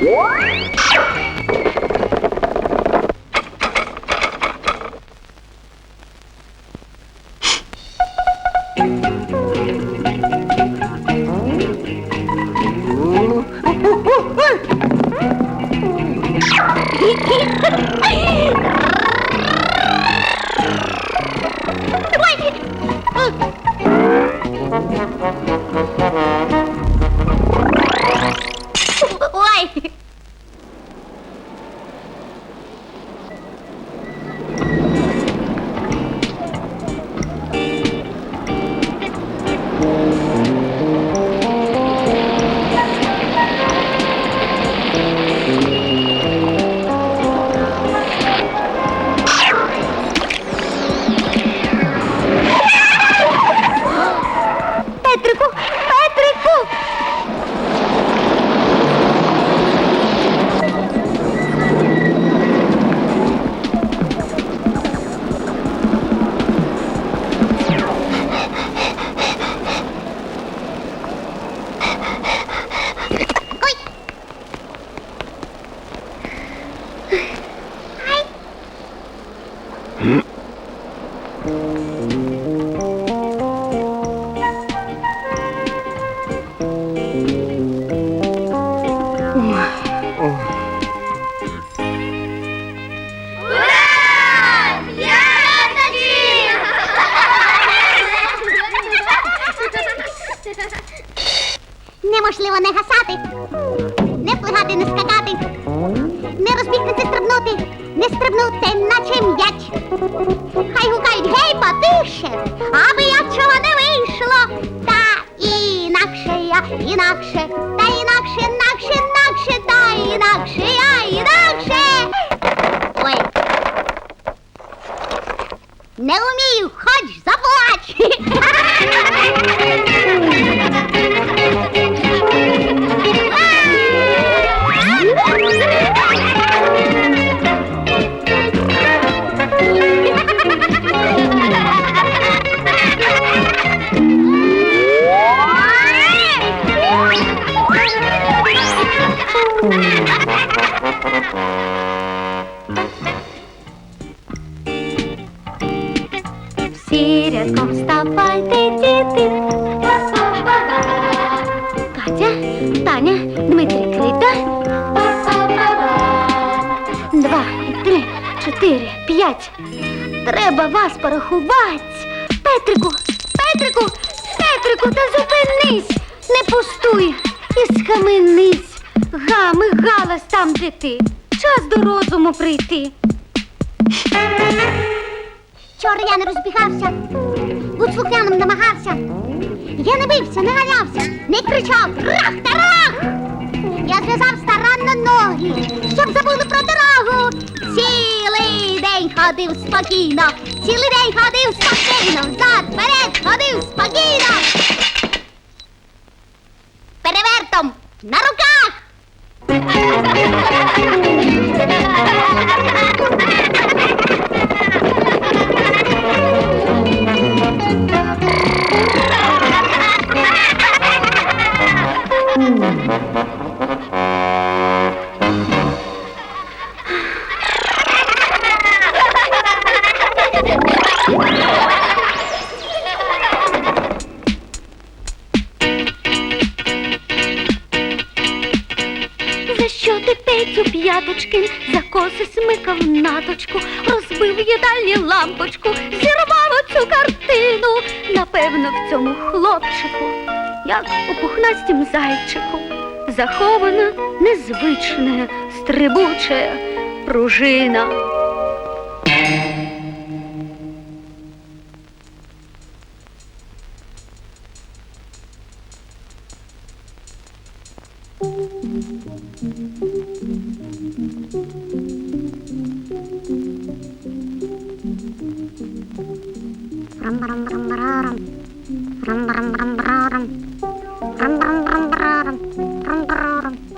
What? Неможливо не гасати, не плигати, не скакати, не розбігтися стрибнути, не стрибнути, наче м'яч. Хай гукають гей, потише, аби я чого не вийшло. Та інакше я, інакше, Не умію, хоч заплач. Таня, Дмитрий Крита. Два, три, чотири, п'ять. Треба вас порахувати. Петрику, Петрику, Петрику, та зупинись, не пустуй і схаменись. Гами, галас там, де ти. Час до розуму прийти. Вчора я не розбігався, будь слухняним намагався. Я не бився, не ганявся, не кричав рах та рах. Я зв'язав старанно ноги, щоб забули про дорогу. Цілий день ходив спокійно, цілий день ходив спокійно, взад, вперед ходив спокійно. Перевертом на руках. За що ти Петю п'яточки, за коси смикав наточку, розбив їдальні лампочку, зірвав оцю картину. Напевно, в цьому хлопчику, як у пухнастім зайчику, захована незвична, стрибуча пружина.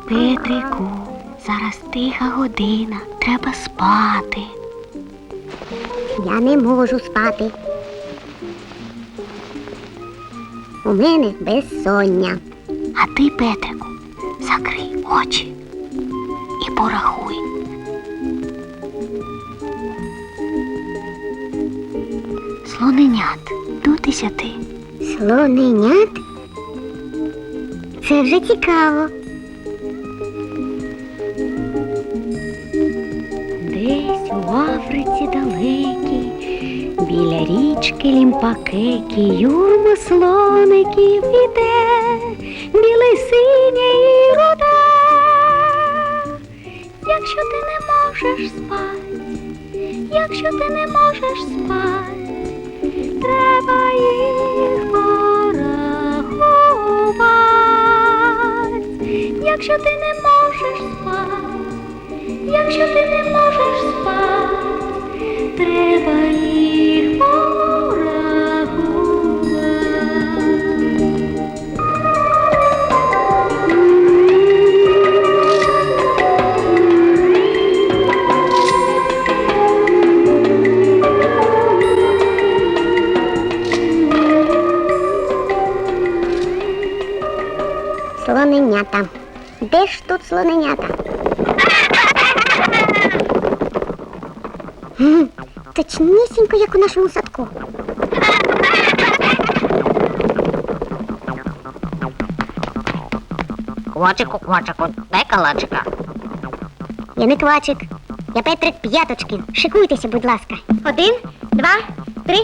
Петрику, зараз тиха година, треба спати. Я не можу спати. У мене безсоння. А ти, Петрику, закрий очі і порахуй. Слоненят до десяти. Слоненят? Це вже цікаво. Десь у Африці далекій, біля річки лімпакеки, юрму слоників іде, білий синє і руде. Якщо ти не можеш спать, якщо ти не можеш спать, треба їх порахувати. Якщо ти не можеш спати, якщо ти не можеш спати, треба їх Слоненята. Де ж тут слоненята? Точнісінько, як у нашому садку. Квачику, квачику, дай калачика. Я не квачик. Я Петрик П'яточкин. Шикуйтеся, будь ласка. Один, два, три.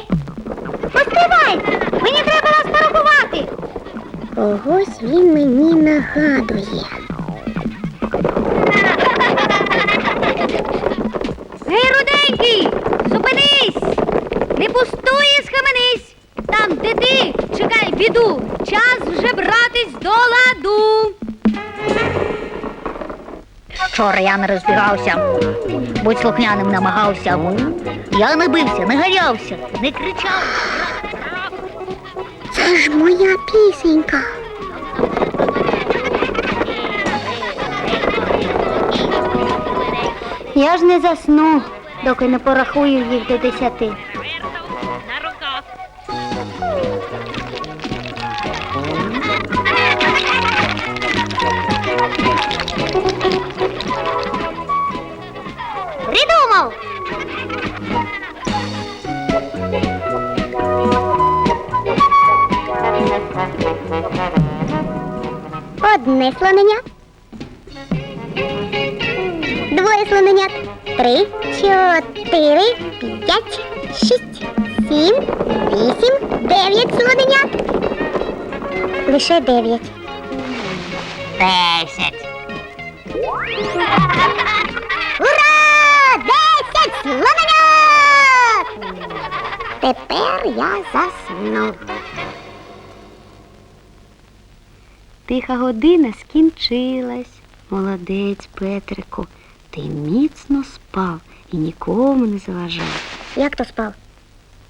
Поспівайте! Мені треба вас порахувати. Когось він мені нагадує. Гей, руденький, зупинись! Не пустуй і схаменись! Там, де ти, чекай біду, час вже братись до ладу. Вчора я не розбігався, будь слухняним намагався. Я не бився, не ганявся, не кричав. Це ж моя пісенька. Я ж не засну, доки не порахую їх до десяти. Одне слоненя. Двоє слоненят. Три, чотири, п'ять, шість, сім, вісім, дев'ять слоненят. Лише дев'ять. Десять. Ура! Десять слоненят! Тепер я засну. Тиха година скінчилась. Молодець, Петрику. Ти міцно спав і нікому не заважав. Як то спав?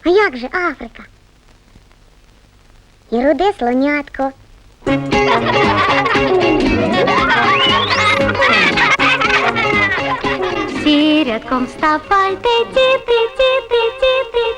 А як же Африка? І руде слонятко. Всі рядком вставайте, діти, діти, діти.